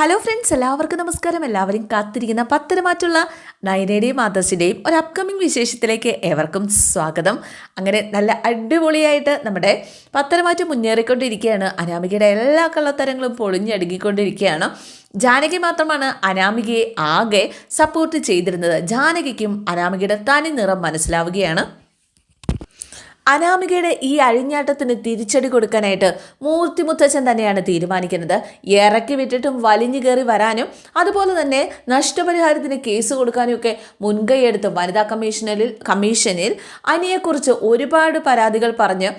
Hello friends എല്ലാവർക്കും നമസ്കാരം. എല്ലാവരും കാത്തിരിക്കുന്ന പത്തരമാറ്റുള്ള നയനയുടെയും ആദർശിന്റെയും ഒരു അപ്കമിങ് വിശേഷത്തിലേക്ക് ഏവർക്കും സ്വാഗതം. അങ്ങനെ നല്ല അടിപൊളിയായിട്ട് നമ്മുടെ പത്തരമാറ്റ് മുന്നേറിക്കൊണ്ടിരിക്കുകയാണ്. അനാമികയുടെ എല്ലാ കള്ളത്തരങ്ങളും പൊളിഞ്ഞടുങ്ങിക്കൊണ്ടിരിക്കുകയാണ് ജാനകി മാത്രമാണ് അനാമികയെ ആകെ സപ്പോർട്ട് ചെയ്തിരുന്നത്. ജാനകിക്കും അനാമികയുടെ തനി നിറം മനസ്സിലാവുകയാണ്. അനാമികയുടെ ഈ അഴിഞ്ഞാട്ടത്തിന് തിരിച്ചടി കൊടുക്കാനായിട്ട് മൂർത്തി മുത്തച്ഛൻ തന്നെയാണ് തീരുമാനിക്കുന്നത്. ഇറക്കി വിട്ടിട്ടും വലിഞ്ഞു കയറി വരാനും അതുപോലെ തന്നെ നഷ്ടപരിഹാരത്തിന് കേസ് കൊടുക്കാനും ഒക്കെ മുൻകൈയെടുത്ത് വനിതാ കമ്മീഷനിൽ കമ്മീഷനിൽ അനിയെക്കുറിച്ച് ഒരുപാട് പരാതികൾ പറഞ്ഞ്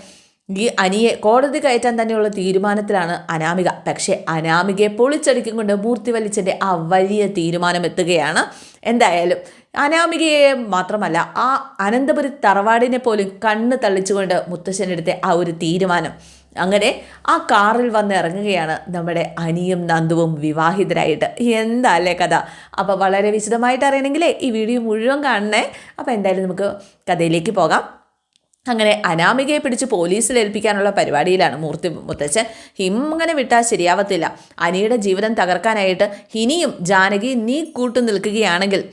ഈ അനിയെ കോടതി കയറ്റാൻ തന്നെയുള്ള തീരുമാനത്തിലാണ് അനാമിക. പക്ഷേ അനാമികയെ പൊളിച്ചടിക്കും കൊണ്ട് മൂർത്തി വലിച്ചന്റെ ആ വലിയ തീരുമാനം എത്തുകയാണ്. എന്തായാലും അനാമികയെ മാത്രമല്ല ആ അനന്തപുരി തറവാടിനെ പോലും കണ്ണ് തള്ളിച്ചുകൊണ്ട് മുത്തശ്ശനെടുത്ത ആ ഒരു തീരുമാനം. അങ്ങനെ ആ കാറിൽ വന്ന് ഇറങ്ങുകയാണ് നമ്മുടെ അനിയും നന്ദുവും വിവാഹിതരായിട്ട്. എന്താ അല്ലേ കഥ? അപ്പോൾ വളരെ വിശദമായിട്ട് അറിയണമെങ്കിലേ ഈ വീഡിയോ മുഴുവൻ കാണണേ. അപ്പോൾ എന്തായാലും നമുക്ക് കഥയിലേക്ക് പോകാം. അങ്ങനെ അനാമികയെ പിടിച്ച് പോലീസിൽ ഏൽപ്പിക്കാനുള്ള പരിപാടിയിലാണ് മൂർത്തി മുത്തച്ഛൻ. ഇങ്ങനെ വിട്ടാൽ ശരിയാവത്തില്ല. അനിയുടെ ജീവിതം തകർക്കാനായിട്ട് ഇനിയും ജാനകി നീ കൂട്ടു നിൽക്കുകയാണെങ്കിൽ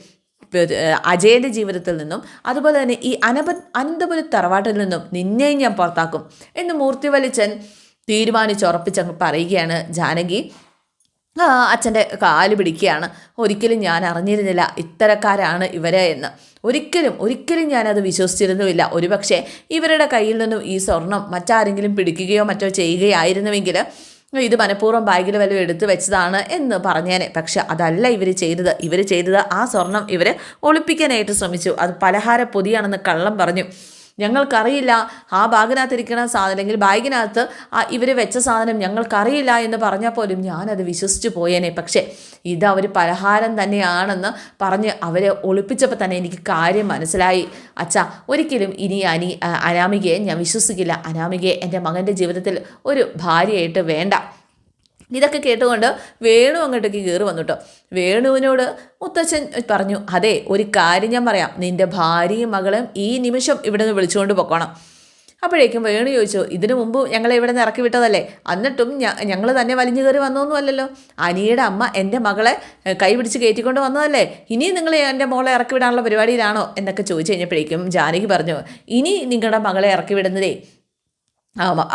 അജയന്റെ ജീവിതത്തിൽ നിന്നും അതുപോലെ തന്നെ ഈ അനപ അനന്തപുരി തറവാട്ടിൽ നിന്നും നിന്നെയും ഞാൻ പുറത്താക്കും എന്ന് മൂർത്തി വലിച്ചൻ തീരുമാനിച്ചുറപ്പിച്ചങ്ങ് പറയുകയാണ് ജാനകി. അച്ഛന്റെ കാൽ പിടിക്കുകയാണ്. ഒരിക്കലും ഞാൻ അറിഞ്ഞിരുന്നില്ല ഇത്തരക്കാരാണ് ഇവരെ എന്ന്. ഒരിക്കലും ഒരിക്കലും ഞാനത് വിശ്വസിച്ചിരുന്നുമില്ല. ഒരുപക്ഷെ ഇവരുടെ കയ്യിൽ നിന്നും ഈ സ്വർണം മറ്റാരെങ്കിലും പിടിക്കുകയോ മറ്റോ ചെയ്യുകയായിരുന്നുവെങ്കിൽ ഇത് മനഃപൂർവം ബാഗിൽ വല്ലതും എടുത്തു വെച്ചതാണ് എന്ന് പറഞ്ഞേനെ. പക്ഷെ അതല്ല ഇവർ ചെയ്തത്. ഇവർ ചെയ്തത് ആ സ്വർണം ഇവർ ഒളിപ്പിക്കാനായിട്ട് ശ്രമിച്ചു. അത് പലഹാര പൊതിയാണെന്ന് കള്ളം പറഞ്ഞു. ഞങ്ങൾക്കറിയില്ല. ആ ബാഗിനകത്തിരിക്കുന്ന സാധനം അല്ലെങ്കിൽ ബാഗിനകത്ത് ഇവർ വെച്ച സാധനം ഞങ്ങൾക്കറിയില്ല എന്ന് പറഞ്ഞാൽ പോലും ഞാനത് വിശ്വസിച്ച് പോയേനെ. പക്ഷേ ഇത് അവർ പലഹാരം തന്നെയാണെന്ന് പറഞ്ഞ് അവരെ ഒളിപ്പിച്ചപ്പോൾ തന്നെ എനിക്ക് കാര്യം മനസ്സിലായി. അച്ഛാ ഒരിക്കലും ഇനി അനി അനാമികയെ ഞാൻ വിശ്വസിക്കില്ല. അനാമികയെ എന്റെ മകന്റെ ജീവിതത്തിൽ ഒരു ഭാര്യയായിട്ട് വേണ്ട. ഇതൊക്കെ കേട്ടുകൊണ്ട് വേണു അങ്ങോട്ടേക്ക് കയറി വന്നു വേണുവിനോട് മുത്തച്ഛൻ പറഞ്ഞു അതെ ഒരു കാര്യം ഞാൻ പറയാം. നിന്റെ ഭാര്യയും മകളും ഈ നിമിഷം ഇവിടെ നിന്ന് വിളിച്ചുകൊണ്ട് പൊക്കോണം. അപ്പോഴേക്കും വേണു ചോദിച്ചു ഇതിനു മുമ്പ് ഞങ്ങളെ ഇവിടെ നിന്ന് ഇറക്കി വിട്ടതല്ലേ? എന്നിട്ടും ഞങ്ങൾ തന്നെ വലിഞ്ഞു കയറി വന്നൊന്നുമല്ലല്ലോ. അനിയുടെ അമ്മ എന്റെ മകളെ കൈ പിടിച്ച് കയറ്റിക്കൊണ്ട് വന്നതല്ലേ? ഇനി നിങ്ങൾ എന്റെ മോളെ ഇറക്കി വിടാനുള്ള പരിപാടിയിലാണോ? എന്നൊക്കെ ചോദിച്ചു കഴിഞ്ഞപ്പോഴേക്കും ജാനകി പറഞ്ഞു ഇനി നിങ്ങളുടെ മകളെ ഇറക്കി വിടുന്നതേ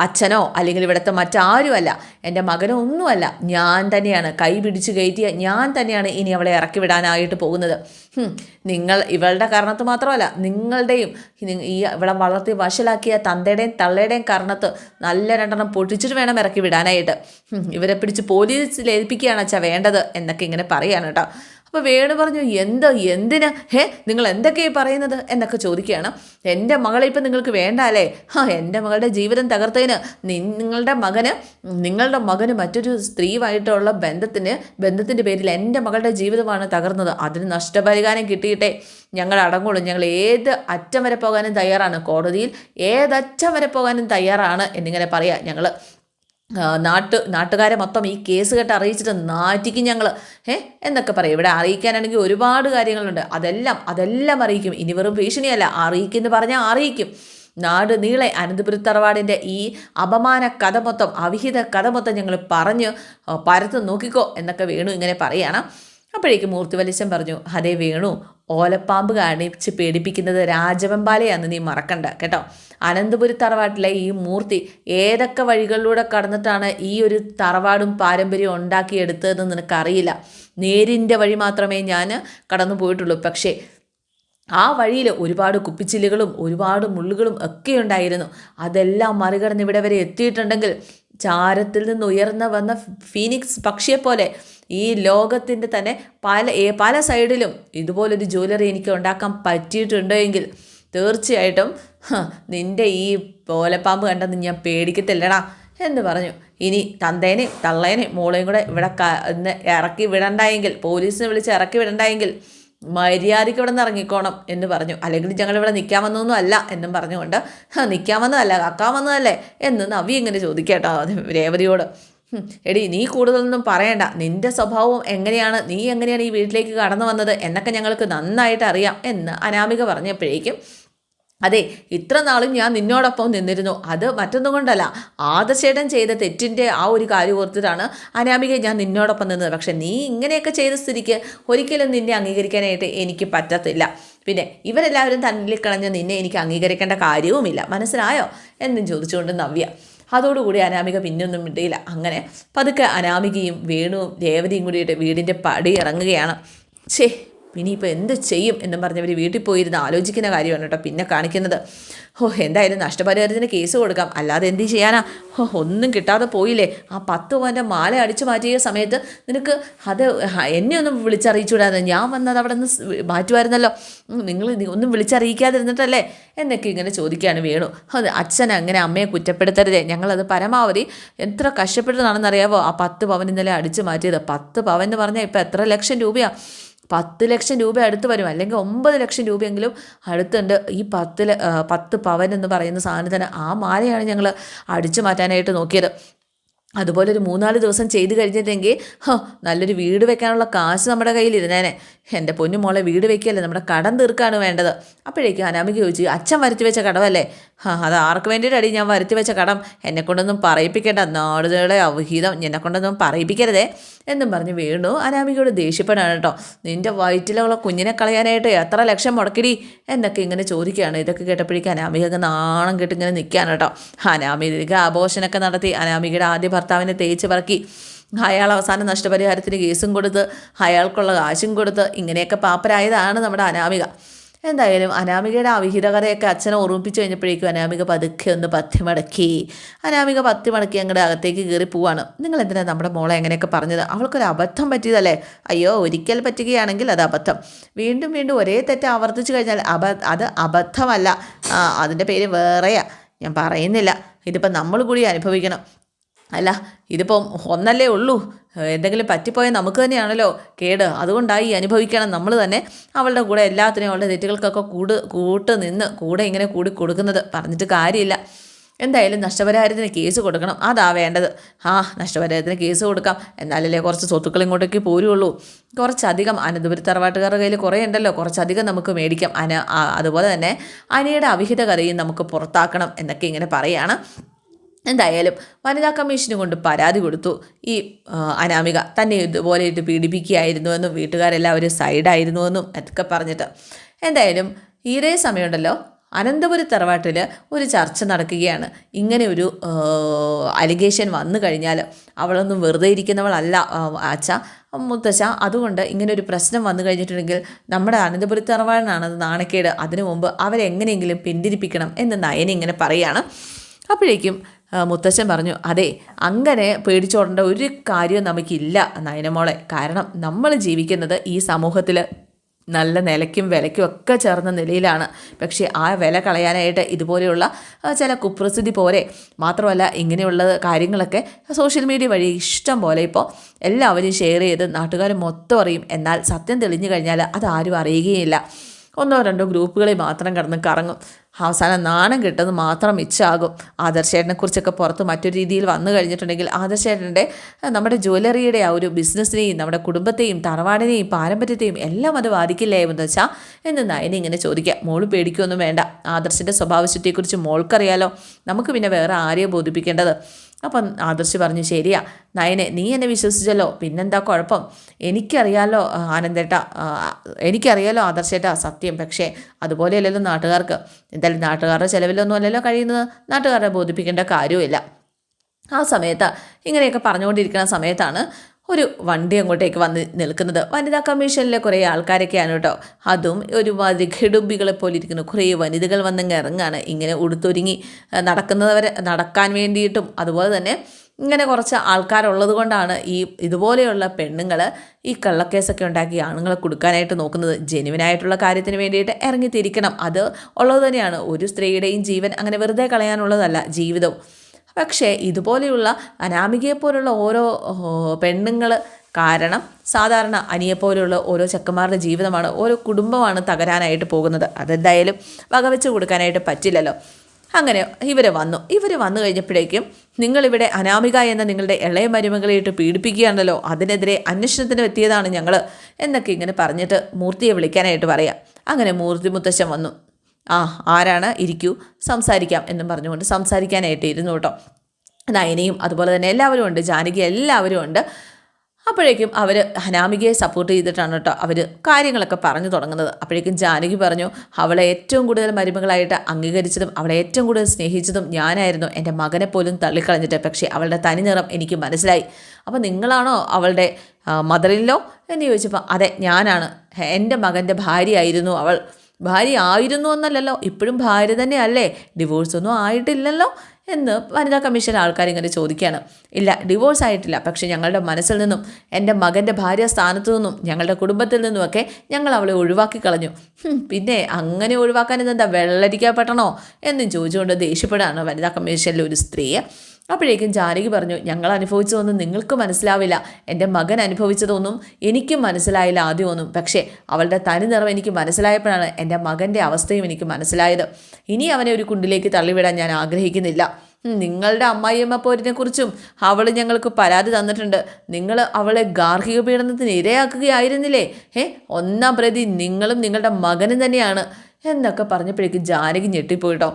അച്ഛനോ അല്ലെങ്കിൽ ഇവിടുത്തെ മറ്റാരുമല്ല എന്റെ മകനോ ഒന്നുമല്ല ഞാൻ തന്നെയാണ് കൈ പിടിച്ച് കയറ്റിയ ഞാൻ തന്നെയാണ് ഇനി അവളെ ഇറക്കി വിടാനായിട്ട് പോകുന്നത്. നിങ്ങൾ ഇവളുടെ കാരണത്ത് മാത്രമല്ല നിങ്ങളുടെയും ഈ ഇവളെ വളർത്തി വഷലാക്കിയ തന്തയുടെയും തള്ളയുടെയും കാരണത്ത് നല്ല രണ്ടെണ്ണം പൊട്ടിച്ചിട്ട് വേണം ഇറക്കി വിടാനായിട്ട്. ഇവരെ പിടിച്ച് പോലീസിൽ ഏൽപ്പിക്കുകയാണ് അച്ഛാ വേണ്ടത് എന്നൊക്കെ ഇങ്ങനെ പറയാണ് കേട്ടോ. അപ്പോൾ വേണു പറഞ്ഞു എന്ത് എന്തിന്? ഹേ നിങ്ങൾ എന്തൊക്കെയാണ് പറയുന്നത്? എന്നൊക്കെ ചോദിക്കുകയാണ്. എന്റെ മകളെ ഇപ്പം നിങ്ങൾക്ക് വേണ്ട അല്ലേ? ആ എന്റെ മകളുടെ ജീവിതം തകർത്തതിന് നിങ്ങളുടെ മകന് നിങ്ങളുടെ മകന് മറ്റൊരു സ്ത്രീയുമായിട്ടുള്ള ബന്ധത്തിന് ബന്ധത്തിന്റെ പേരിൽ എന്റെ മകളുടെ ജീവിതമാണ് തകർന്നത്. അതിന് നഷ്ടപരിഹാരം കിട്ടിയിട്ടേ. ഞങ്ങൾ അടങ്ങുള്ളൂ. ഞങ്ങൾ ഏത് അറ്റം വരെ പോകാനും തയ്യാറാണ്. കോടതിയിൽ ഏതറ്റം വരെ പോകാനും തയ്യാറാണ് എന്നിങ്ങനെ പറയാം ഞങ്ങൾ നാട്ട് നാട്ടുകാരെ മൊത്തം ഈ കേസ് കേട്ട് അറിയിച്ചിട്ട് നാറ്റിക്കും ഞങ്ങൾ ഏ എന്നൊക്കെ പറയും. ഇവിടെ അറിയിക്കാനാണെങ്കിൽ ഒരുപാട് കാര്യങ്ങളുണ്ട്. അതെല്ലാം അതെല്ലാം അറിയിക്കും. ഇനി വെറും ഭീഷണിയല്ല. അറിയിക്കുമെന്ന് പറഞ്ഞാൽ അറിയിക്കും. നാട് നീളെ അനന്തപുരത്തറവാടിന്റെ ഈ അപമാന കഥ മൊത്തം അവിഹിത കഥ മൊത്തം ഞങ്ങൾ പറഞ്ഞ് പരത്ത് നോക്കിക്കോ എന്നൊക്കെ വേണു ഇങ്ങനെ പറയുകയാണ് അപ്പോഴേക്കും മൂർത്തിവലിശം പറഞ്ഞു അതേ വേണു ഓലപ്പാമ്പ് കാണിച്ച് പേടിപ്പിക്കുന്നത് രാജവെമ്പാലയാണെന്ന് നീ മറക്കണ്ട കേട്ടോ. അനന്തപുരി തറവാട്ടിലെ ഈ മൂർത്തി ഏതൊക്കെ വഴികളിലൂടെ കടന്നിട്ടാണ് ഈ ഒരു തറവാടും പാരമ്പര്യവും ഉണ്ടാക്കിയെടുത്തതെന്ന് നിനക്കറിയില്ല. നേരിന്റെ വഴി മാത്രമേ ഞാൻ കടന്നു പോയിട്ടുള്ളൂ. പക്ഷേ ആ വഴിയിൽ ഒരുപാട് കുപ്പിച്ചില്ലുകളും ഒരുപാട് മുള്ളുകളും ഒക്കെ ഉണ്ടായിരുന്നു. അതെല്ലാം മറികടന്ന് ഇവിടെ വരെ എത്തിയിട്ടുണ്ടെങ്കിൽ ചാരത്തിൽ നിന്ന് ഉയർന്ന വന്ന ഫീനിക്സ് പക്ഷിയെപ്പോലെ ഈ ലോകത്തിന്റെ തന്നെ പല പല സൈഡിലും ഇതുപോലൊരു ജ്വല്ലറി എനിക്ക് ഉണ്ടാക്കാൻ പറ്റിയിട്ടുണ്ടെങ്കിൽ തീർച്ചയായിട്ടും നിന്റെ ഈ പോലപ്പാമ്പ് കണ്ടെന്ന് ഞാൻ പേടിക്കത്തില്ലടാ എന്ന് പറഞ്ഞു. ഇനി തന്തേനെ തള്ളേനെ മോളെയും കൂടെ ഇവിടെ ഇറക്കി വിടണ്ടായെങ്കിൽ പോലീസിനെ വിളിച്ച് ഇറക്കി വിടണ്ടായെങ്കിൽ മര്യാദയ്ക്ക് ഇവിടെ നിന്ന് ഇറങ്ങിക്കോണം എന്ന് പറഞ്ഞു. അല്ലെങ്കിൽ ഞങ്ങൾ ഇവിടെ നിൽക്കാൻ വന്നതൊന്നും അല്ല എന്നും പറഞ്ഞുകൊണ്ട് നിൽക്കാൻ വന്നതല്ല കാക്കാൻ വന്നതല്ലേ എന്ന് നവി ഇങ്ങനെ ചോദിക്കട്ടോ രേവതിയോട്. എടി നീ കൂടുതലൊന്നും പറയണ്ട. നിന്റെ സ്വഭാവം എങ്ങനെയാണ്? നീ എങ്ങനെയാണ് ഈ വീട്ടിലേക്ക് കടന്നു വന്നത് എന്നൊക്കെ ഞങ്ങൾക്ക് നന്നായിട്ട് അറിയാം എന്ന് അനാമിക പറഞ്ഞപ്പോഴേക്കും അതെ ഇത്ര നാളും ഞാൻ നിന്നോടൊപ്പം നിന്നിരുന്നു. അത് മറ്റൊന്നും കൊണ്ടല്ല. ആദർശേടൻ ചെയ്ത തെറ്റിന്റെ ആ ഒരു കാര്യം ഓർത്തിട്ടാണ് അനാമിക ഞാൻ നിന്നോടൊപ്പം നിന്നത്. പക്ഷേ നീ ഇങ്ങനെയൊക്കെ ചെയ്ത സ്ഥിതിക്ക് ഒരിക്കലും നിന്നെ അംഗീകരിക്കാനായിട്ട് എനിക്ക് പറ്റത്തില്ല. പിന്നെ ഇവരെല്ലാവരും തന്നിൽ കളഞ്ഞ് നിന്നെ എനിക്ക് അംഗീകരിക്കേണ്ട കാര്യവുമില്ല. മനസ്സിലായോ? എന്നും ചോദിച്ചുകൊണ്ട് നവ്യ. അതോടുകൂടി അനാമിക പിന്നൊന്നും മിണ്ടിയില്ല. അങ്ങനെ പതുക്കെ അനാമികയും വേണുവും രേവതിയും കൂടിയിട്ട് വീടിന്റെ പടി ഇറങ്ങുകയാണ് ഛേ ഇനിയിപ്പോൾ എന്ത് ചെയ്യും എന്നും പറഞ്ഞവർ വീട്ടിൽ പോയിരുന്ന് ആലോചിക്കുന്ന കാര്യമാണ് കേട്ടോ പിന്നെ കാണിക്കുന്നത്. ഓ എന്തായാലും നഷ്ടപരിഹാരത്തിന് കേസ് കൊടുക്കാം. അല്ലാതെ എന്ത് ചെയ്യാനാ? ഓ ഒന്നും കിട്ടാതെ പോയില്ലേ? ആ പത്ത് പവന്റെ മാല അടിച്ചു മാറ്റിയ സമയത്ത് നിനക്ക് അത് എന്നെ ഒന്നും വിളിച്ചറിയിച്ചുകൂടാതെ? ഞാൻ വന്നത് അവിടെ നിന്ന് മാറ്റുമായിരുന്നല്ലോ. നിങ്ങൾ ഒന്നും വിളിച്ചറിയിക്കാതിരുന്നിട്ടല്ലേ? എന്നൊക്കെ ഇങ്ങനെ ചോദിക്കുകയാണ് വേണു. അത് അച്ഛൻ അങ്ങനെ അമ്മയെ കുറ്റപ്പെടുത്തരുതേ. ഞങ്ങളത് പരമാവധി എത്ര കഷ്ടപ്പെട്ടതാണെന്നറിയാവോ? ആ പത്ത് പവൻ ഇന്നലെ അടിച്ചു മാറ്റിയത്. പത്ത് പവൻ എന്ന് പറഞ്ഞാൽ ഇപ്പോൾ എത്ര ലക്ഷം രൂപയാണ് പത്ത് ലക്ഷം രൂപ അടുത്ത് വരും. അല്ലെങ്കിൽ ഒമ്പത് ലക്ഷം രൂപയെങ്കിലും അടുത്തുണ്ട്. ഈ പത്ത് പത്ത് പവൻ എന്ന് പറയുന്ന സാധനത്തിന് ആ മാലയാണ് ഞങ്ങൾ അടിച്ചു മാറ്റാനായിട്ട് നോക്കിയത്. അതുപോലെ ഒരു മൂന്നാൽ ദിവസം ചെയ്ത് കഴിഞ്ഞിട്ടെങ്കിൽ ഹോ നല്ലൊരു വീട് വെക്കാനുള്ള കാശ് നമ്മുടെ കയ്യിലിരുന്നേനെ. എന്റെ പൊന്നു മോളെ വീട് വെക്കുകയല്ലേ നമ്മുടെ കടം തീർക്കാണ് വേണ്ടത്. അപ്പോഴേക്കും അനാമിക ചോദിച്ചു അച്ഛൻ വരുത്തി വെച്ച കടമല്ലേ? ആ അത് ആർക്ക് വേണ്ടിയിട്ടടി ഞാൻ വരുത്തി വെച്ച കടം? എന്നെക്കൊണ്ടൊന്നും പറയിപ്പിക്കേണ്ട. നാടുകളുടെ അവഹിതം. എന്നെ കൊണ്ടൊന്നും പറയിപ്പിക്കരുതേ. എന്നും പറഞ്ഞ് വീണു. അനാമികയോട് ദേഷ്യപ്പെടാണ് കേട്ടോ. നിന്റെ വയറ്റിലുള്ള കുഞ്ഞിനെ കളയാനായിട്ട് എത്ര ലക്ഷം മുടക്കിടി എന്നൊക്കെ ഇങ്ങനെ ചോദിക്കുകയാണ്. ഇതൊക്കെ കേട്ടപ്പോഴേക്കും അനാമികക്ക് നാണം കെട്ട് ഇങ്ങനെ നിൽക്കുകയാണ് കേട്ടോ. അനാമിക ആഘോഷനൊക്കെ നടത്തി. അനാമികയുടെ ആദ്യ ഭർത്താവിനെ തേച്ച് പറക്കി. അയാൾ അവസാന നഷ്ടപരിഹാരത്തിന് കേസും കൊടുത്ത് അയാൾക്കുള്ള കാശും കൊടുത്ത് ഇങ്ങനെയൊക്കെ പാപ്പരായതാണ് നമ്മുടെ അനാമിക. എന്തായാലും അനാമികയുടെ അവിഹിത കഥയൊക്കെ അച്ഛനെ ഓർമ്മിപ്പിച്ച് കഴിഞ്ഞപ്പോഴേക്കും അനാമിക പതുക്കെ ഒന്ന് പത്തിമടക്കി. അനാമിക പത്തിമടക്കി അങ്ങോട്ട് അകത്തേക്ക് കയറി പോവാണ്. നിങ്ങൾ എന്തിനാണ് നമ്മുടെ മോളെ എങ്ങനെയൊക്കെ പറഞ്ഞത്? അവൾക്കൊരു അബദ്ധം പറ്റിയതല്ലേ? അയ്യോ ഒരിക്കൽ പറ്റുകയാണെങ്കിൽ അത് അബദ്ധം. വീണ്ടും വീണ്ടും ഒരേ തെറ്റ് ആവർത്തിച്ച് കഴിഞ്ഞാൽ അബ അത് അബദ്ധമല്ല. അതിന്റെ പേര് വേറെയാ. ഞാൻ പറയുന്നില്ല. ഇതിപ്പോൾ നമ്മൾ കൂടി അനുഭവിക്കണം. അല്ല ഇതിപ്പം ഒന്നല്ലേ ഉള്ളൂ. എന്തെങ്കിലും പറ്റിപ്പോയാൽ നമുക്ക് തന്നെയാണല്ലോ കേട്. അതുകൊണ്ടായി അനുഭവിക്കണം നമ്മൾ തന്നെ. അവളുടെ കൂടെ എല്ലാത്തിനും അവളുടെ തെറ്റുകൾക്കൊക്കെ കൂട് കൂട്ട് നിന്ന് കൂടെ ഇങ്ങനെ കൂടി കൊടുക്കുന്നത് പറഞ്ഞിട്ട് കാര്യമില്ല. എന്തായാലും നഷ്ടപരിഹാരത്തിന് കേസ് കൊടുക്കണം. അതാ വേണ്ടത്. ആ നഷ്ടപരിഹാരത്തിന് കേസ് കൊടുക്കാം. എന്നാലല്ലേ കുറച്ച് സ്വത്തുക്കൾ ഇങ്ങോട്ടേക്ക് പോരുള്ളൂ. കുറച്ചധികം അനന്തപുരി തറവാട്ടുകാരുടെ കയ്യിൽ കുറേ ഉണ്ടല്ലോ. കുറച്ചധികം നമുക്ക് മേടിക്കാം. അന അതുപോലെ തന്നെ അനിയുടെ അവിഹിത കഥയും നമുക്ക് പുറത്താക്കണം എന്നൊക്കെ ഇങ്ങനെ പറയുകയാണ് എന്തായാലും വനിതാ കമ്മീഷന് കൊണ്ട് പരാതി കൊടുത്തു. ഈ അനാമിക തന്നെ ഇതുപോലെ ഇത് പീഡിപ്പിക്കുകയായിരുന്നുവെന്നും വീട്ടുകാരെല്ലാവരും സൈഡായിരുന്നുവെന്നും ഒക്കെ പറഞ്ഞിട്ട്. എന്തായാലും ഇതേ സമയമുണ്ടല്ലോ. അനന്തപുരി തറവാട്ടിൽ ഒരു ചർച്ച നടക്കുകയാണ്. ഇങ്ങനെ ഒരു അലിഗേഷൻ വന്നു കഴിഞ്ഞാൽ അവളൊന്നും വെറുതെ ഇരിക്കുന്നവളല്ല അച്ഛ മുത്തച്ഛ. അതുകൊണ്ട് ഇങ്ങനെ ഒരു പ്രശ്നം വന്നു കഴിഞ്ഞിട്ടുണ്ടെങ്കിൽ നമ്മുടെ അനന്തപുരി തറവാടിനാണ് നാണക്കേട്. അതിനു മുമ്പ് അവരെങ്ങനെയെങ്കിലും പിന്തിരിപ്പിക്കണം എന്ന് നയന ഇങ്ങനെ പറയുകയാണ് അപ്പോഴേക്കും മുത്തശ്ശൻ പറഞ്ഞു അതെ അങ്ങനെ പേടിച്ചോടേണ്ട ഒരു കാര്യവും നമുക്കില്ല നയനമോളെ. കാരണം നമ്മൾ ജീവിക്കുന്നത് ഈ സമൂഹത്തിൽ നല്ല നിലയ്ക്കും വിലയ്ക്കും ഒക്കെ ചേർന്ന നിലയിലാണ്. പക്ഷേ ആ വില കളയാനായിട്ട് ഇതുപോലെയുള്ള ചില കുപ്രസിദ്ധി പോരെ മാത്രമല്ല ഇങ്ങനെയുള്ള കാര്യങ്ങളൊക്കെ സോഷ്യൽ മീഡിയ വഴി ഇഷ്ടം പോലെ ഇപ്പോൾ എല്ലാവരും ഷെയർ ചെയ്ത് നാട്ടുകാർ മൊത്തം അറിയും. എന്നാൽ സത്യം തെളിഞ്ഞു കഴിഞ്ഞാൽ അതാരും അറിയുകയില്ല. ഒന്നോ രണ്ടോ ഗ്രൂപ്പുകളിൽ മാത്രം കിടന്ന് കറങ്ങും. അവസാനം നാണം കിട്ടുന്നത് മാത്രം മിച്ചാകും ആദർശേട്ടനെ കുറിച്ചൊക്കെ പുറത്ത് മറ്റൊരു രീതിയിൽ വന്നു കഴിഞ്ഞിട്ടുണ്ടെങ്കിൽ ആദർശേട്ടന്റെ നമ്മുടെ ജ്വല്ലറിയുടെ ആ ഒരു ബിസിനസ്സിനെയും നമ്മുടെ കുടുംബത്തെയും തറവാടിനെയും പാരമ്പര്യത്തെയും എല്ലാം അത് ബാധിക്കില്ലേ എന്ന് വെച്ചാൽ എന്ന് നയനെ ഇങ്ങനെ ചോദിക്കാം. മോൾ പേടിക്കൊന്നും വേണ്ട. ആദർശന്റെ സ്വഭാവശുദ്ധിയെക്കുറിച്ച് മോൾക്കറിയാലോ. നമുക്ക് പിന്നെ വേറെ ആരെയും ബോധിപ്പിക്കേണ്ടത്? അപ്പം ആദർശ് പറഞ്ഞു ശരിയാ. നയനെ നീ എന്നെ വിശ്വസിച്ചല്ലോ. പിന്നെന്താ കുഴപ്പം? എനിക്കറിയാലോ ആനന്ദേട്ട എനിക്കറിയാലോ ആദർശേട്ട സത്യം. പക്ഷേ അതുപോലെയല്ലല്ലോ നാട്ടുകാർക്ക്. എന്തായാലും നാട്ടുകാരുടെ ചിലവിലൊന്നും അല്ലല്ലോ കഴിയുന്നത്. നാട്ടുകാരെ ബോധിപ്പിക്കേണ്ട കാര്യവുമില്ല. ആ സമയത്ത് ഇങ്ങനെയൊക്കെ പറഞ്ഞുകൊണ്ടിരിക്കുന്ന സമയത്താണ് ഒരു വണ്ടി അങ്ങോട്ടേക്ക് വന്ന് നിൽക്കുന്നത് വനിതാ കമ്മീഷനിലെ കുറേ ആൾക്കാരൊക്കെയാണ് കേട്ടോ. അതും ഒരുമാതിരി ഘടുംബികളെ പോലെ ഇരിക്കുന്നു. കുറേ വനിതകൾ വന്നിങ്ങനെ ഇറങ്ങാണ്. ഇങ്ങനെ ഉടുത്തൊരുങ്ങി നടക്കുന്നവരെ നടക്കാൻ വേണ്ടിയിട്ടും അതുപോലെ തന്നെ ഇങ്ങനെ കുറച്ച് ആൾക്കാരുള്ളത് കൊണ്ടാണ് ഈ ഇതുപോലെയുള്ള പെണ്ണുങ്ങൾ ഈ കള്ളക്കേസൊക്കെ ഉണ്ടാക്കി ആണുങ്ങളെ കൊടുക്കാനായിട്ട് നോക്കുന്നത്. ജെനുവിനായിട്ടുള്ള കാര്യത്തിന് വേണ്ടിയിട്ട് ഇറങ്ങിത്തിരിക്കണം. അത് ഉള്ളത് തന്നെയാണ്. ഒരു സ്ത്രീയുടെയും ജീവൻ അങ്ങനെ വെറുതെ കളയാനുള്ളതല്ല ജീവിതവും പക്ഷേ ഇതുപോലെയുള്ള അനാമികയെപ്പോലുള്ള ഓരോ പെണ്ണുങ്ങൾ കാരണം സാധാരണ അനിയെപ്പോലെയുള്ള ഓരോ ചെക്കന്മാരുടെ ജീവിതമാണ് ഓരോ കുടുംബമാണ് തകരാനായിട്ട് പോകുന്നത്. അതെന്തായാലും വകവെച്ച് കൊടുക്കാനായിട്ട് പറ്റില്ലല്ലോ. അങ്ങനെ ഇവർ വന്നു. ഇവർ വന്നു കഴിഞ്ഞപ്പോഴേക്കും നിങ്ങളിവിടെ അനാമിക എന്ന നിങ്ങളുടെ ഇളയ മരുമകളെയിട്ട് പീഡിപ്പിക്കുകയാണല്ലോ. അതിനെതിരെ അന്വേഷണത്തിന് എത്തിയതാണ് ഞങ്ങൾ എന്നൊക്കെ ഇങ്ങനെ പറഞ്ഞിട്ട് മൂർത്തിയെ വിളിക്കാനായിട്ട് പറയാം. അങ്ങനെ മൂർത്തി മുത്തശ്ശൻ വന്നു. ആ ആരാണ്? ഇരിക്കൂ. സംസാരിക്കാം എന്നും പറഞ്ഞുകൊണ്ട് സംസാരിക്കാനായിട്ട് ഇരുന്നു കേട്ടോ. നയനയും അതുപോലെ തന്നെ എല്ലാവരും ഉണ്ട്. ജാനകി എല്ലാവരും ഉണ്ട്. അപ്പോഴേക്കും അവർ അനാമികയെ സപ്പോർട്ട് ചെയ്തിട്ടാണ് കേട്ടോ അവർ കാര്യങ്ങളൊക്കെ പറഞ്ഞു തുടങ്ങുന്നത്. അപ്പോഴേക്കും ജാനകി പറഞ്ഞു അവളെ ഏറ്റവും കൂടുതൽ മരുമകളായിട്ട് അംഗീകരിച്ചതും അവളെ ഏറ്റവും കൂടുതൽ സ്നേഹിച്ചതും ഞാനായിരുന്നു. എന്റെ മകനെ പോലും തള്ളിക്കളഞ്ഞിട്ട് പക്ഷേ അവളുടെ തനിനിറം എനിക്ക് മനസ്സിലായി. അപ്പോൾ നിങ്ങളാണോ അവളുടെ മദറിനിലോ എന്ന് ചോദിച്ചപ്പോൾ അതെ ഞാനാണ്. എന്റെ മകന്റെ ഭാര്യയായിരുന്നു അവൾ. ഭാര്യ ആയിരുന്നു എന്നല്ലല്ലോ. ഇപ്പോഴും ഭാര്യ തന്നെയല്ലേ? ഡിവോഴ്സ് ഒന്നും ആയിട്ടില്ലല്ലോ എന്ന് വനിതാ കമ്മീഷൻ ആൾക്കാർ ഇങ്ങനെ ചോദിക്കുകയാണ്. ഇല്ല ഡിവോഴ്സ് ആയിട്ടില്ല. പക്ഷേ ഞങ്ങളുടെ മനസ്സിൽ നിന്നും എന്റെ മകന്റെ ഭാര്യ സ്ഥാനത്തു നിന്നും ഞങ്ങളുടെ കുടുംബത്തിൽ നിന്നുമൊക്കെ ഞങ്ങൾ അവളെ ഒഴിവാക്കി കളഞ്ഞു. പിന്നെ അങ്ങനെ ഒഴിവാക്കാൻ ഇതെന്താ വെള്ളരിക്കപ്പെട്ടണോ എന്നും ചോദിച്ചുകൊണ്ട് ദേഷ്യപ്പെടാണ് വനിതാ കമ്മീഷനിലെ ഒരു സ്ത്രീയെ അപ്പോഴേക്കും ജാനകി പറഞ്ഞു ഞങ്ങൾ അനുഭവിച്ചതൊന്നും നിങ്ങൾക്ക് മനസ്സിലാവില്ല. എന്റെ മകൻ അനുഭവിച്ചതൊന്നും എനിക്കും മനസ്സിലായില്ല ആദ്യമൊന്നും പക്ഷേ അവളുടെ തനി നിറം എനിക്ക് മനസ്സിലായപ്പോഴാണ് എന്റെ മകന്റെ അവസ്ഥയും എനിക്ക് മനസ്സിലായത്. ഇനി അവനെ ഒരു കുണ്ടിലേക്ക് തള്ളിവിടാൻ ഞാൻ ആഗ്രഹിക്കുന്നില്ല. നിങ്ങളുടെ അമ്മായിയമ്മ പോരിനെക്കുറിച്ചും അവൾ ഞങ്ങൾക്ക് പരാതി തന്നിട്ടുണ്ട്. നിങ്ങൾ അവളെ ഗാർഹിക പീഡനത്തിന് ഇരയാക്കുകയായിരുന്നില്ലേ? ഏ ഒന്നാം പ്രതി നിങ്ങളും നിങ്ങളുടെ മകനും തന്നെയാണ് എന്നൊക്കെ പറഞ്ഞപ്പോഴേക്കും ജാനകി ഞെട്ടിപ്പോയിട്ടോ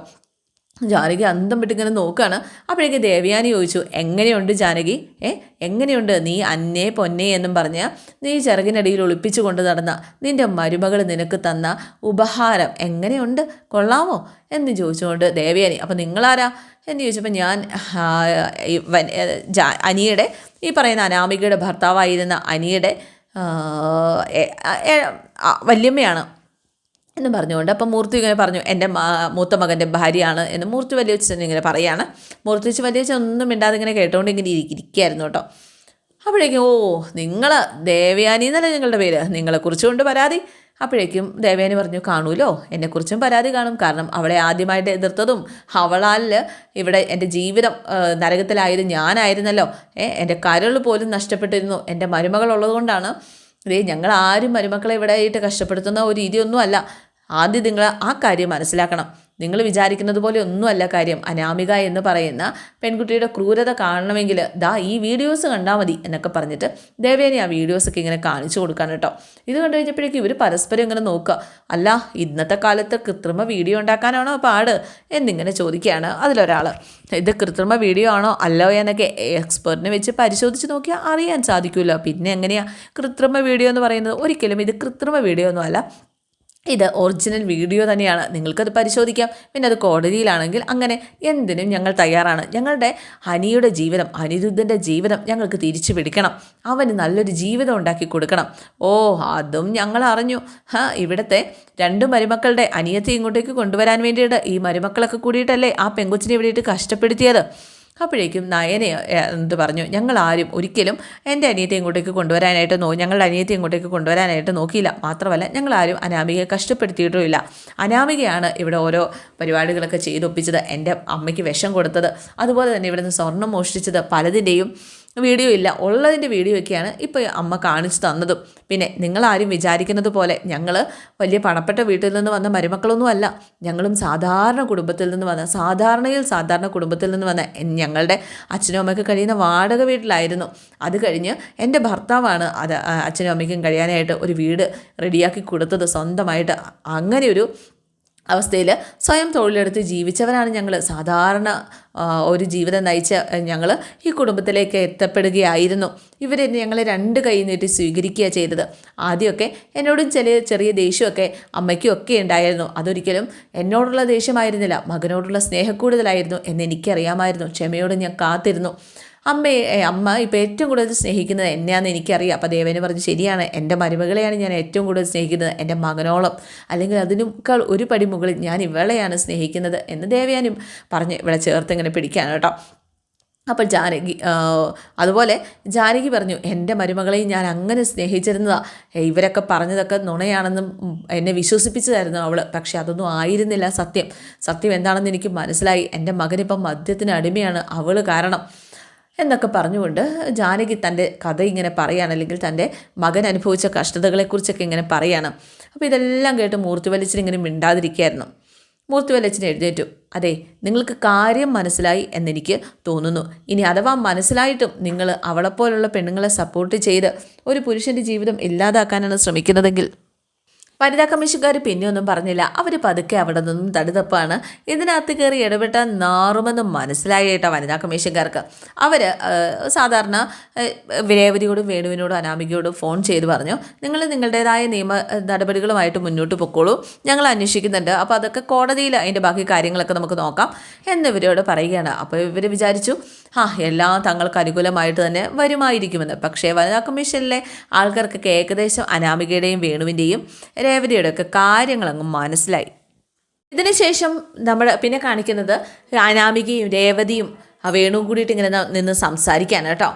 ജാനകി അന്തം വിട്ടിങ്ങനെ നോക്കുകയാണ് അപ്പോഴേക്ക് ദേവയാനി ചോദിച്ചു എങ്ങനെയുണ്ട് ജാനകി? ഏ എങ്ങനെയുണ്ട്? നീ അന്നേ പൊന്നേ എന്നും പറഞ്ഞ് നീ ചിറകിനടിയിൽ ഒളിപ്പിച്ചു കൊണ്ട് നടന്ന നിന്റെ മരുമകൾ നിനക്ക് തന്ന ഉപഹാരം എങ്ങനെയുണ്ട്? കൊള്ളാമോ? എന്ന് ചോദിച്ചുകൊണ്ട് ദേവയാനി അപ്പം നിങ്ങളാരാ? എന്ന് ചോദിച്ചപ്പോൾ ഞാൻ അനിയുടെ ഈ പറയുന്ന അനാമികയുടെ ഭർത്താവായിരുന്ന അനിയുടെ വല്യമ്മയാണ്. എന്ന് പറഞ്ഞുകൊണ്ട് അപ്പം മൂർത്തി ഇങ്ങനെ പറഞ്ഞു എന്റെ മൂത്ത മകന്റെ ഭാര്യയാണ് എന്ന് മൂർത്തി വലിയച്ഛൻ ഇങ്ങനെ പറയാണ്. മൂർത്തി വെച്ച് വലിയച്ഛൻ ഒന്നും മിണ്ടാതെ ഇങ്ങനെ കേട്ടോണ്ട് ഇങ്ങനെ ഇരിക്കുകയായിരുന്നു കേട്ടോ. അപ്പോഴേക്കും ഓ നിങ്ങൾ ദേവയാനി എന്നല്ലേ നിങ്ങളുടെ പേര്? നിങ്ങളെക്കുറിച്ച് കൊണ്ട് പരാതി. അപ്പോഴേക്കും ദേവയാനി പറഞ്ഞു കാണൂലോ എന്നെക്കുറിച്ചും പരാതി കാണും. കാരണം അവളെ ആദ്യമായിട്ട് എതിർത്തതും അവളാൽ ഇവിടെ എന്റെ ജീവിതം നരകത്തിലായത് ഞാനായിരുന്നല്ലോ. ഏ എന്റെ കരൾ പോലും നഷ്ടപ്പെട്ടിരുന്നു. എന്റെ മരുമകൾ ഉള്ളതുകൊണ്ടാണ്. ഇതേ ഞങ്ങൾ ആരും മരുമക്കളെ ഇവിടെ ആയിട്ട് കഷ്ടപ്പെടുത്തുന്ന ഒരു രീതിയൊന്നും അല്ല ആദ്യം നിങ്ങൾ ആ കാര്യം മനസ്സിലാക്കണം. നിങ്ങൾ വിചാരിക്കുന്നത് പോലെ ഒന്നുമല്ല കാര്യം. അനാമിക എന്ന് പറയുന്ന പെൺകുട്ടിയുടെ ക്രൂരത കാണണമെങ്കിൽ ദാ ഈ വീഡിയോസ് കണ്ടാൽ മതി എന്നൊക്കെ പറഞ്ഞിട്ട് ദേവേനെ ആ വീഡിയോസൊക്കെ ഇങ്ങനെ കാണിച്ചു കൊടുക്കാൻ കേട്ടോ. ഇത് കണ്ടു കഴിഞ്ഞപ്പോഴേക്കും ഇവർ പരസ്പരം ഇങ്ങനെ നോക്കുക. അല്ല ഇന്നത്തെ കാലത്ത് കൃത്രിമ വീഡിയോ ഉണ്ടാക്കാനാണോ പാട്? എന്നിങ്ങനെ ചോദിക്കുകയാണ് അതിലൊരാൾ ഇത് കൃത്രിമ വീഡിയോ ആണോ അല്ലോ? എന്നൊക്കെ എക്സ്പെർട്ടിനെ വെച്ച് പരിശോധിച്ച് നോക്കിയാൽ അറിയാൻ സാധിക്കുമല്ലോ. പിന്നെ എങ്ങനെയാണ് കൃത്രിമ വീഡിയോ എന്ന് പറയുന്നത് ഒരിക്കലും ഇത് കൃത്രിമ വീഡിയോ ഒന്നുമല്ല ഇത് ഒറിജിനൽ വീഡിയോ തന്നെയാണ്. നിങ്ങൾക്കത് പരിശോധിക്കാം. പിന്നെ അത് കോടതിയിലാണെങ്കിൽ അങ്ങനെ എന്തിനും ഞങ്ങൾ തയ്യാറാണ്. ഞങ്ങളുടെ ഹനിയുടെ ജീവിതം അനിരുദ്ധന്റെ ജീവിതം ഞങ്ങൾക്ക് തിരിച്ചു പിടിക്കണം. അവന് നല്ലൊരു ജീവിതം ഉണ്ടാക്കി കൊടുക്കണം. ഓ അതും ഞങ്ങൾ അറിഞ്ഞു. ഹാ ഇവിടുത്തെ രണ്ട് മരുമക്കളുടെ അനിയത്തെ ഇങ്ങോട്ടേക്ക് കൊണ്ടുവരാൻ വേണ്ടിയിട്ട് ഈ മരുമക്കളൊക്കെ കൂടിയിട്ടല്ലേ ആ പെങ്കൊച്ചിനെ ഇവിടെയിട്ട് കഷ്ടപ്പെടുത്തിയത്? അപ്പോഴേക്കും നയനെ എന്ത് പറഞ്ഞു? ഞങ്ങൾ ആരും ഒരിക്കലും എന്റെ അനിയത്തെ ഇങ്ങോട്ടേക്ക് കൊണ്ടുവരാനായിട്ട് നോ ഞങ്ങളുടെ അനിയത്തെ ഇങ്ങോട്ടേക്ക് കൊണ്ടുവരാനായിട്ട് നോക്കിയില്ല. മാത്രമല്ല ഞങ്ങൾ ആരും അനാമികയെ കഷ്ടപ്പെടുത്തിയിട്ടുമില്ല. അനാമികയാണ് ഇവിടെ ഓരോ പരിപാടികളൊക്കെ ചെയ്തൊപ്പിച്ചത്. എന്റെ അമ്മയ്ക്ക് വിഷം കൊടുത്തത്. അതുപോലെ തന്നെ ഇവിടുന്ന് സ്വർണം മോഷ്ടിച്ചത് പലതിന്റെയും വീഡിയോ ഇല്ല. ഉള്ളതിന്റെ വീഡിയോ ഒക്കെയാണ് ഇപ്പോൾ അമ്മ കാണിച്ചു തന്നതും. പിന്നെ നിങ്ങളാരും വിചാരിക്കുന്നത് പോലെ ഞങ്ങൾ വലിയ പണപ്പെട്ട വീട്ടിൽ നിന്ന് വന്ന മരുമക്കളൊന്നും അല്ല. ഞങ്ങളും സാധാരണ കുടുംബത്തിൽ നിന്ന് വന്ന സാധാരണയിൽ സാധാരണ കുടുംബത്തിൽ നിന്ന് വന്ന ഞങ്ങളുടെ അച്ഛനും അമ്മയ്ക്ക് കഴിയുന്ന വാടക വീട്ടിലായിരുന്നു. അത് കഴിഞ്ഞ് എന്റെ ഭർത്താവാണ് അത് അച്ഛനും അമ്മയ്ക്കും കഴിയാനായിട്ട് ഒരു വീട് റെഡിയാക്കി കൊടുത്തത് സ്വന്തമായിട്ട്. അങ്ങനെ ഒരു അവസ്ഥയിൽ സ്വയം തൊഴിലെടുത്ത് ജീവിച്ചവരാണ് ഞങ്ങൾ സാധാരണ ഒരു ജീവിതം നയിച്ച ഞങ്ങൾ ഈ കുടുംബത്തിലേക്ക് എത്തപ്പെടുകയായിരുന്നു. ഇവരെ ഞങ്ങളെ രണ്ട് കൈ നീട്ടി സ്വീകരിക്കുക ചെയ്തത്. ആദ്യമൊക്കെ എന്നോടും ചെറിയ ചെറിയ ദേഷ്യമൊക്കെ അമ്മയ്ക്കും ഒക്കെ ഉണ്ടായിരുന്നു. അതൊരിക്കലും എന്നോടുള്ള ദേഷ്യമായിരുന്നില്ല. മകനോടുള്ള സ്നേഹക്കൂടുതലായിരുന്നു എന്ന് എനിക്കറിയാമായിരുന്നു. ക്ഷമയോട് ഞാൻ കാത്തിരുന്നു. അമ്മയെ അമ്മ ഇപ്പോൾ ഏറ്റവും കൂടുതൽ സ്നേഹിക്കുന്നത് എന്നെയാണെന്ന് എനിക്കറിയാം. അപ്പോൾ ദേവനെ പറഞ്ഞ് ശരിയാണ് എന്റെ മരുമകളെയാണ് ഞാൻ ഏറ്റവും കൂടുതൽ സ്നേഹിക്കുന്നത് എന്റെ മകനോളം. അല്ലെങ്കിൽ അതിനേക്കാൾ ഒരു പടി മുകളിൽ ഞാൻ ഇവളെയാണ് സ്നേഹിക്കുന്നത് എന്ന് ദേവയാനും പറഞ്ഞ് ഇവിടെ ചേർത്ത് ഇങ്ങനെ പിടിക്കാണ് കേട്ടോ. അപ്പോൾ ജാനകി അതുപോലെ ജാനകി പറഞ്ഞു എന്റെ മരുമകളെയും ഞാൻ അങ്ങനെ സ്നേഹിച്ചിരുന്നതാണ് ഇവരൊക്കെ പറഞ്ഞതൊക്കെ നുണയാണെന്നും എന്നെ വിശ്വസിപ്പിച്ചതായിരുന്നു അവൾ പക്ഷേ അതൊന്നും ആയിരുന്നില്ല സത്യം. സത്യം എന്താണെന്ന് എനിക്ക് മനസ്സിലായി. എന്റെ മകനിപ്പം മദ്യത്തിന് അടിമയാണ് അവൾ കാരണം. എന്നൊക്കെ പറഞ്ഞുകൊണ്ട് ജാനകി തന്റെ കഥ ഇങ്ങനെ പറയുകയാണ് അല്ലെങ്കിൽ തന്റെ മകൻ അനുഭവിച്ച കഷ്ടതകളെക്കുറിച്ചൊക്കെ ഇങ്ങനെ പറയുകയാണ് അപ്പോൾ ഇതെല്ലാം കേട്ട് മൂർത്തി ഇങ്ങനെ മിണ്ടാതിരിക്കുകയായിരുന്നു മൂർത്തി വലിച്ചിന് എഴുന്നേറ്റു. അതെ നിങ്ങൾക്ക് കാര്യം മനസ്സിലായി എന്നെനിക്ക് തോന്നുന്നു. ഇനി അഥവാ മനസ്സിലായിട്ടും നിങ്ങൾ അവളെപ്പോലുള്ള പെണ്ണുങ്ങളെ സപ്പോർട്ട് ചെയ്ത് ഒരു പുരുഷന്റെ ജീവിതം ഇല്ലാതാക്കാനാണ് ശ്രമിക്കുന്നതെങ്കിൽ വനിതാ കമ്മീഷൻകാർ പിന്നെയൊന്നും പറഞ്ഞില്ല. അവർ പതുക്കെ അവിടെ നിന്നും തടുതപ്പാണ്. ഇതിനകത്ത് കയറി ഇടപെട്ടാൽ നാറുമെന്ന് മനസ്സിലായി കേട്ടോ വനിതാ കമ്മീഷൻകാർക്ക്. അവർ സാധാരണ രേവതിയോടും വേണുവിനോടും അനാമികയോടും ഫോൺ ചെയ്ത് പറഞ്ഞു നിങ്ങൾ നിങ്ങളുടേതായ നിയമ നടപടികളുമായിട്ട് മുന്നോട്ട് പൊക്കോളൂ. ഞങ്ങൾ അന്വേഷിക്കുന്നുണ്ട്. അപ്പോൾ അതൊക്കെ കോടതിയിൽ അതിന്റെ ബാക്കി കാര്യങ്ങളൊക്കെ നമുക്ക് നോക്കാം. എന്നിവരോട് പറയുകയാണ്. അപ്പോൾ ഇവർ വിചാരിച്ചു ആ എല്ലാം തങ്ങൾക്ക് അനുകൂലമായിട്ട് തന്നെ വരുമായിരിക്കുമെന്ന്. പക്ഷേ വനിതാ കമ്മീഷനിലെ ആൾക്കാർക്കൊക്കെ ഏകദേശം അനാമികയുടെയും വേണുവിന്റെയും രേവതിയുടെ ഒക്കെ കാര്യങ്ങളങ്ങ് മനസ്സിലായി. ഇതിനുശേഷം നമ്മൾ പിന്നെ കാണിക്കുന്നത് അനാമികയും രേവതിയും വേണുവും കൂടിയിട്ട് ഇങ്ങനെ നിന്ന് സംസാരിക്കാനാണ് കേട്ടോ.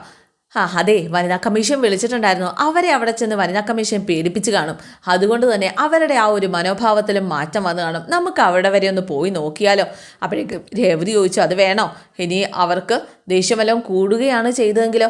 ആ അതെ വനിതാ കമ്മീഷൻ വിളിച്ചിട്ടുണ്ടായിരുന്നു. അവരെ അവിടെ ചെന്ന് വനിതാ കമ്മീഷൻ പേടിപ്പിച്ച് കാണും. അതുകൊണ്ട് തന്നെ അവരുടെ ആ ഒരു മനോഭാവത്തിലും മാറ്റം വന്ന് കാണും. നമുക്ക് അവിടെ വരെ ഒന്ന് പോയി നോക്കിയാലോ? അപ്പോഴേക്ക് രേവതി ചോദിച്ചു അത് വേണോ? ഇനി അവർക്ക് ദേഷ്യമെല്ലാം കൂടുകയാണ് ചെയ്തതെങ്കിലോ?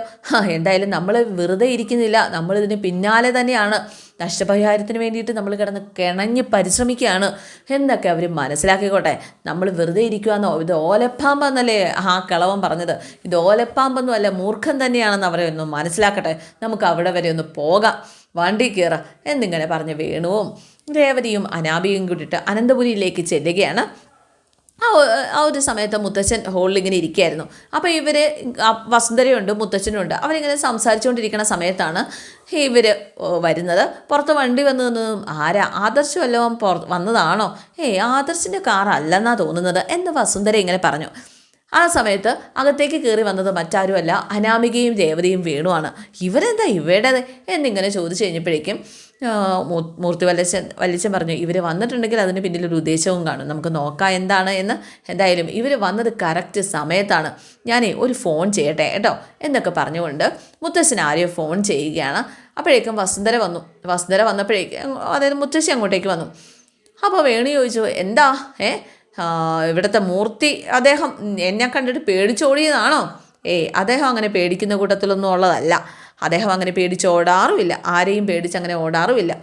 എന്തായാലും നമ്മൾ വെറുതെ ഇരിക്കുന്നില്ല. നമ്മളിതിന് പിന്നാലെ തന്നെയാണ്. നഷ്ടപരിഹാരത്തിന് വേണ്ടിയിട്ട് നമ്മൾ കിടന്ന് കിണഞ്ഞ് പരിശ്രമിക്കുകയാണ്. എന്നൊക്കെ അവർ മനസ്സിലാക്കിക്കോട്ടെ? നമ്മൾ വെറുതെ ഇരിക്കുകയെന്നോ ഇത് ഓലപ്പാമ്പെന്നല്ലേ ആ കിളവൻ പറഞ്ഞത്? ഇത് ഓലപ്പാമ്പൊന്നും അല്ല മൂർഖം തന്നെയാണെന്ന് അവരെ ഒന്ന് മനസ്സിലാക്കട്ടെ. നമുക്ക് അവിടെ വരെ ഒന്ന് പോകാം. വണ്ടി കയറ എന്നിങ്ങനെ പറഞ്ഞ് വേണുവും രേവതിയും അനാബിയും കൂട്ടിയിട്ട് അനന്തപുരിയിലേക്ക് ചെല്ലുകയാണ്. ആ ആ ഒരു സമയത്ത് മുത്തച്ഛൻ ഹോളിൽ ഇങ്ങനെ ഇരിക്കുകയായിരുന്നു അപ്പോൾ ഇവർ വസുന്ധരയുണ്ട് മുത്തച്ഛനുണ്ട്. അവരിങ്ങനെ സംസാരിച്ചുകൊണ്ടിരിക്കുന്ന സമയത്താണ് ഇവർ വരുന്നത്. പുറത്ത് വണ്ടി വന്നു നിന്നതും ആരാ? ആദർശ് വല്ലതും പുറ വന്നതാണോ? ഏയ് ആദർശിന്റെ കാർ അല്ലെന്നാണ് തോന്നുന്നത് എന്ന് വസുന്ധര ഇങ്ങനെ പറഞ്ഞു. ആ സമയത്ത് അകത്തേക്ക് കയറി വന്നത് മറ്റാരുമല്ല അനാമികയും രേവതിയും വേണുവാണ്. ഇവരെന്താ ഇവരുടേത് എന്നിങ്ങനെ ചോദിച്ചു കഴിഞ്ഞപ്പോഴേക്കും മൂർത്തി വല്ലച്ചൻ വല്ലിച്ചൻ പറഞ്ഞു ഇവർ വന്നിട്ടുണ്ടെങ്കിൽ അതിന് പിന്നിലൊരു ഉദ്ദേശവും കാണും. നമുക്ക് നോക്കാം എന്താണ് എന്ന് എന്തായാലും ഇവർ വന്നത് കറക്റ്റ് സമയത്താണ്. ഞാൻ ഒരു ഫോൺ ചെയ്യട്ടെ കേട്ടോ എന്നൊക്കെ പറഞ്ഞുകൊണ്ട് മുത്തശ്ശൻ ആരെയോ ഫോൺ ചെയ്യുകയാണ്. അപ്പോഴേക്കും വസുന്ധര വന്നു. വസുന്ധര വന്നപ്പോഴേക്കും അതായത് മുത്തശ്ശി അങ്ങോട്ടേക്ക് വന്നു. അപ്പോൾ വേണു ചോദിച്ചു എന്താ? ഏ? ഇവിടുത്തെ മൂർത്തി അദ്ദേഹം എന്നെ കണ്ടിട്ട് പേടിച്ചോടിയതാണോ? ഏയ് അദ്ദേഹം അങ്ങനെ പേടിക്കുന്ന കൂട്ടത്തിലൊന്നും ഉള്ളതല്ല. അദ്ദേഹം അങ്ങനെ പേടിച്ച് ഓടാറുമില്ല. ആരെയും പേടിച്ച് അങ്ങനെ ഓടാറുമില്ല.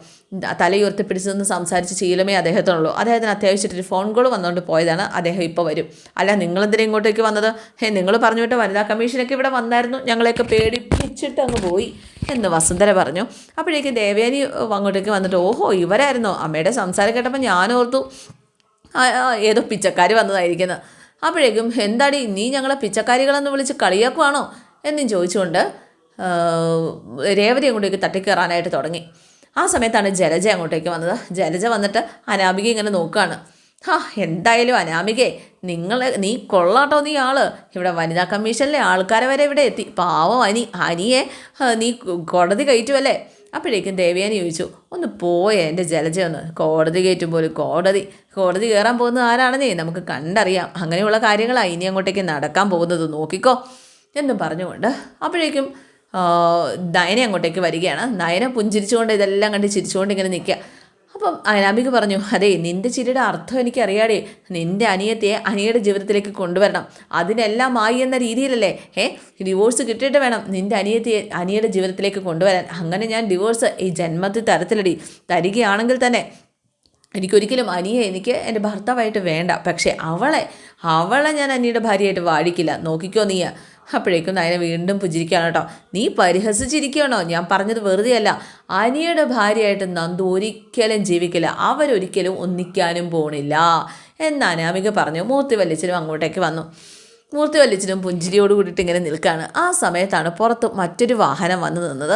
തലയുയർത്തി പിടിച്ചു നിന്ന് സംസാരിച്ച് ശീലമേ അദ്ദേഹത്തിനുള്ളൂ. അദ്ദേഹത്തിന് അത്യാവശ്യമായിട്ടൊരു ഫോൺ കോൾ വന്നുകൊണ്ട് പോയതാണ്. അദ്ദേഹം ഇപ്പോൾ വരും. അല്ല നിങ്ങളെന്തിനാ ഇങ്ങോട്ടേക്ക് വന്നത്? ഹേ നിങ്ങൾ പറഞ്ഞു വിട്ട വനിതാ കമ്മീഷനൊക്കെ ഇവിടെ വന്നായിരുന്നു. ഞങ്ങളെയൊക്കെ പേടിപ്പിച്ചിട്ട് അങ്ങ് പോയി എന്ന് വസുന്ധര പറഞ്ഞു. അപ്പോഴേക്കും ദേവയാനി ഏഹ്, അങ്ങോട്ടേക്ക് വന്നിട്ട് ഓഹോ ഇവരായിരുന്നോ. അമ്മയുടെ സംസാരം കേട്ടപ്പോൾ ഞാൻ ഓർത്തു ഏതോ പിച്ചക്കാർ വന്നതായിരിക്കുന്നത് അപ്പോഴേക്കും എന്താടി നീ ഞങ്ങളെ പിച്ചക്കാരികളെന്ന് വിളിച്ച് കളിയാക്കുവാണോ? എന്നും ചോദിച്ചുകൊണ്ട് രേവതി അങ്ങോട്ടേക്ക് തട്ടിക്കയറാനായിട്ട് തുടങ്ങി. ആ സമയത്താണ് ജലജ അങ്ങോട്ടേക്ക് വന്നത്. ജലജ വന്നിട്ട് അനാമിക ഇങ്ങനെ നോക്കുകയാണ് ഹാ എന്തായാലും അനാമികേ നിങ്ങൾ നീ കൊള്ളാട്ടോ നീ ആൾ. ഇവിടെ വനിതാ കമ്മീഷനിലെ ആൾക്കാരെ വരെ ഇവിടെ എത്തി. പാവം അനി അനിയെ നീ കോടതി കയറ്റുമല്ലേ അപ്പോഴേക്കും ദേവിയാനി ചോദിച്ചു ഒന്ന് പോയേ എന്റെ ജലജ ഒന്ന്. കോടതി കയറ്റും പോലും കോടതി. കോടതി കയറാൻ പോകുന്നത് ആരാണെന്നേ നമുക്ക് കണ്ടറിയാം. അങ്ങനെയുള്ള കാര്യങ്ങളാണ് ഇനി അങ്ങോട്ടേക്ക് നടക്കാൻ പോകുന്നത്. നോക്കിക്കോ. എന്നും പറഞ്ഞുകൊണ്ട് അപ്പോഴേക്കും നയന അങ്ങോട്ടേക്ക് വരികയാണ്. നയന പുഞ്ചിരിച്ചുകൊണ്ട് ഇതെല്ലാം കണ്ട് ചിരിച്ചുകൊണ്ട് ഇങ്ങനെ നിൽക്കുക. അപ്പം അനാമിക പറഞ്ഞു അതെ നിന്റെ ചിരിയുടെ അർത്ഥം എനിക്കറിയാടേ. നിന്റെ അനിയത്തെ അനിയുടെ ജീവിതത്തിലേക്ക് കൊണ്ടുവരണം. അതിനെല്ലാം ആയി എന്ന രീതിയിലല്ലേ? ഏ ഡിവോഴ്സ് കിട്ടിയിട്ട് വേണം നിന്റെ അനിയത്തെ അനിയുടെ ജീവിതത്തിലേക്ക് കൊണ്ടുവരാൻ. അങ്ങനെ ഞാൻ ഡിവോഴ്സ് ഈ ജന്മത്തിൽ തരത്തിലടി. തരികയാണെങ്കിൽ തന്നെ എനിക്കൊരിക്കലും അനിയെ എനിക്ക് എന്റെ ഭർത്താവായിട്ട് വേണ്ട. പക്ഷേ അവളെ അവളെ ഞാൻ അനിയുടെ ഭാര്യയായിട്ട് വാഴിക്കില്ല. നോക്കിക്കോ നീ അപ്പോഴേക്കും നയന വീണ്ടും പുജിരിക്കുകയാണ് കേട്ടോ. നീ പരിഹസിച്ചിരിക്കുകയാണോ? ഞാൻ പറഞ്ഞത് വെറുതെയല്ല. അനിയുടെ ഭാര്യയായിട്ട് നന്ദു ഒരിക്കലും ജീവിക്കില്ല. അവരൊരിക്കലും ഒന്നിക്കാനും പോണില്ല. എന്ന് അനാമിക പറഞ്ഞു. മൂത്തി വല്ലിച്ചനും അങ്ങോട്ടേക്ക് വന്നു. മൂർത്തി വല്ലിച്ചനും പുഞ്ചിരിയോട് കൂടിയിട്ട് ഇങ്ങനെ നിൽക്കുകയാണ് ആ സമയത്താണ് പുറത്ത് മറ്റൊരു വാഹനം വന്നു നിന്നത്.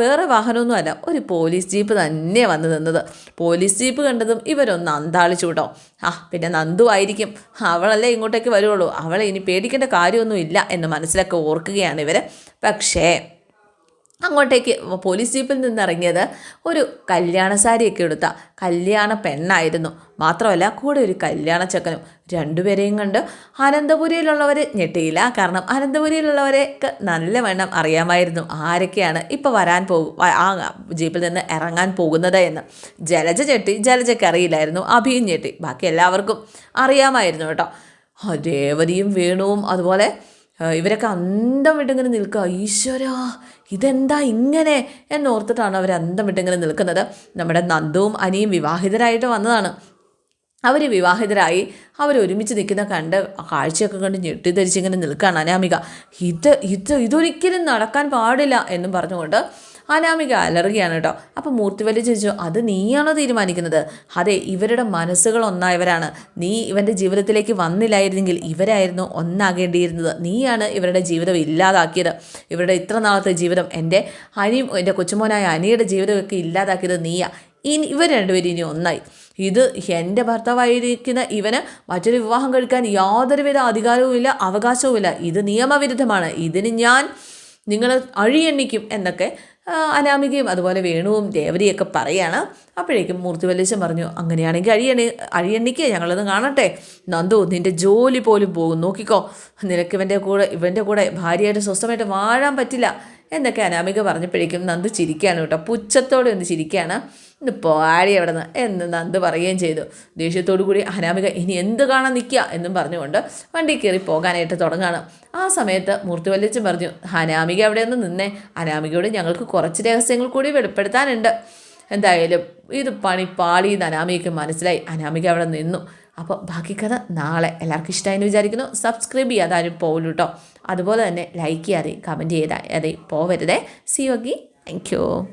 വേറെ വാഹനമൊന്നുമല്ല ഒരു പോലീസ് ജീപ്പ് തന്നെ വന്നു നിന്നത്. പോലീസ് ജീപ്പ് കണ്ടതും ഇവരൊന്ന് അന്താളിച്ചു കേട്ടോ ആ പിന്നെ നന്ദു ആയിരിക്കും. അവളല്ലേ ഇങ്ങോട്ടേക്ക് വരുള്ളൂ. അവളെ ഇനി പേടിക്കേണ്ട കാര്യമൊന്നുമില്ല എന്ന് മനസ്സിലൊക്കെ ഓർക്കുകയാണ് ഇവർ പക്ഷേ അങ്ങോട്ടേക്ക് പോലീസ് ജീപ്പിൽ നിന്നിറങ്ങിയത് ഒരു കല്യാണ സാരിയൊക്കെ എടുത്ത കല്യാണ പെണ്ണായിരുന്നു. മാത്രമല്ല കൂടെ ഒരു കല്യാണ ചെക്കനും. രണ്ടുപേരെയും കണ്ട് അനന്തപുരിയിലുള്ളവർ ഞെട്ടിയില്ല. കാരണം അനന്തപുരിയിലുള്ളവരെയൊക്കെ നല്ലവണ്ണം അറിയാമായിരുന്നു ആരൊക്കെയാണ് ഇപ്പോൾ വരാൻ പോകും ആ ജീപ്പിൽ നിന്ന് ഇറങ്ങാൻ പോകുന്നത് എന്ന്. ജലജ ഞെട്ടി ജലജയ്ക്ക് അറിയില്ലായിരുന്നു. അഭിയും ഞെട്ടി. ബാക്കി എല്ലാവർക്കും അറിയാമായിരുന്നു കേട്ടോ. രേവതിയും വേണുവും അതുപോലെ ഇവരൊക്കെ അന്തം വിട്ടിങ്ങനെ നിൽക്കുക. ഈശ്വരാ ഇതെന്താ ഇങ്ങനെ എന്നോർത്തിട്ടാണ് അവർ അന്തം വിട്ടിങ്ങനെ നിൽക്കുന്നത്. നമ്മുടെ നന്ദുവും അനിയും വിവാഹിതരായിട്ട് വന്നതാണ്. അവർ വിവാഹിതരായി അവർ ഒരുമിച്ച് നിൽക്കുന്ന കണ്ട് കാഴ്ചയൊക്കെ കണ്ട് ഞെട്ടിദ്ധരിച്ചിങ്ങനെ നിൽക്കുകയാണ് അനാമിക. ഇത് ഇത് ഇതൊരിക്കലും നടക്കാൻ പാടില്ല എന്നും പറഞ്ഞുകൊണ്ട് അനാമിക അലറുകയാണ് കേട്ടോ. അപ്പോൾ മൂർത്തിവല്ലി ചോദിച്ചു അത് നീയാണോ തീരുമാനിക്കുന്നത്? അതെ ഇവരുടെ മനസ്സുകൾ ഒന്നായവരാണ്. നീ ഇവന്റെ ജീവിതത്തിലേക്ക് വന്നില്ലായിരുന്നെങ്കിൽ ഇവരായിരുന്നു ഒന്നാകേണ്ടിയിരുന്നത്. നീയാണ് ഇവരുടെ ജീവിതം ഇല്ലാതാക്കിയത്. ഇവരുടെ ഇത്ര നാളത്തെ ജീവിതം എന്റെ അനിയും എന്റെ കൊച്ചുമോനായ അനിയുടെ ജീവിതമൊക്കെ ഇല്ലാതാക്കിയത് നീയാ. ഇനി ഇവർ രണ്ടുപേരും ഇനി ഒന്നായി. ഇത് എന്റെ ഭർത്താവായിരിക്കുന്ന ഇവന് മറ്റൊരു വിവാഹം കഴിക്കാൻ യാതൊരുവിധ അധികാരവുമില്ല അവകാശവുമില്ല. ഇത് നിയമവിരുദ്ധമാണ്. ഇതിന് ഞാൻ നിങ്ങൾ അഴിയെണ്ണിക്കും എന്നൊക്കെ അനാമികയും അതുപോലെ വേണുവും ദേവരിയൊക്കെ പറയാണ്. അപ്പോഴേക്കും മൂർത്തി മൂർത്തിവല്ലേശൻ പറഞ്ഞു അങ്ങനെയാണെങ്കിൽ അഴിയണി അഴിയണ്ണിക്ക് ഞങ്ങളൊന്ന് കാണട്ടെ. നന്ദു നിന്റെ ജോലി പോലും പോകും. നോക്കിക്കോ നിനക്ക് ഇവന്റെ കൂടെ ഇവന്റെ കൂടെ ഭാര്യയായിട്ട് സ്വസ്ഥമായിട്ട് വാഴാൻ പറ്റില്ല. എന്നൊക്കെ അനാമിക പറഞ്ഞപ്പോഴേക്കും നന്ദു ചിരിക്കുകയാണ് കേട്ടോ. പുച്ഛത്തോടെ ഒന്ന് ചിരിക്കുകയാണ്. ഇന്ന് പോടി അവിടെ നിന്ന് എന്ന് നന്ദ് പറയുകയും ചെയ്തു. ദേഷ്യത്തോടു കൂടി അനാമിക ഇനി എന്ത് കാണാൻ നിൽക്കുക എന്നും പറഞ്ഞുകൊണ്ട് വണ്ടി കയറി പോകാനായിട്ട് തുടങ്ങാണ്. ആ സമയത്ത് മൂർത്തി വല്ലച്ചും പറഞ്ഞു അനാമിക അവിടെ നിന്ന് നിന്നേ. അനാമികയോട് ഞങ്ങൾക്ക് കുറച്ച് രഹസ്യങ്ങൾ കൂടി വെളിപ്പെടുത്താനുണ്ട്. എന്തായാലും ഇത് പണി പാളി എന്ന് അനാമികയ്ക്ക് മനസ്സിലായി. അനാമിക അവിടെ നിന്നു. അപ്പോൾ ബാക്കി കഥ നാളെ. എല്ലാവർക്കും ഇഷ്ടമായി എന്ന് വിചാരിക്കുന്നു. സബ്സ്ക്രൈബ് ചെയ്യാതാരും പോകലു കേട്ടോ അതുപോലെ തന്നെ ലൈക്ക് ചെയ്യാതെ കമന്റ് ചെയ്താൽ അതെ പോവരുതേ സി യോഗി താങ്ക് യു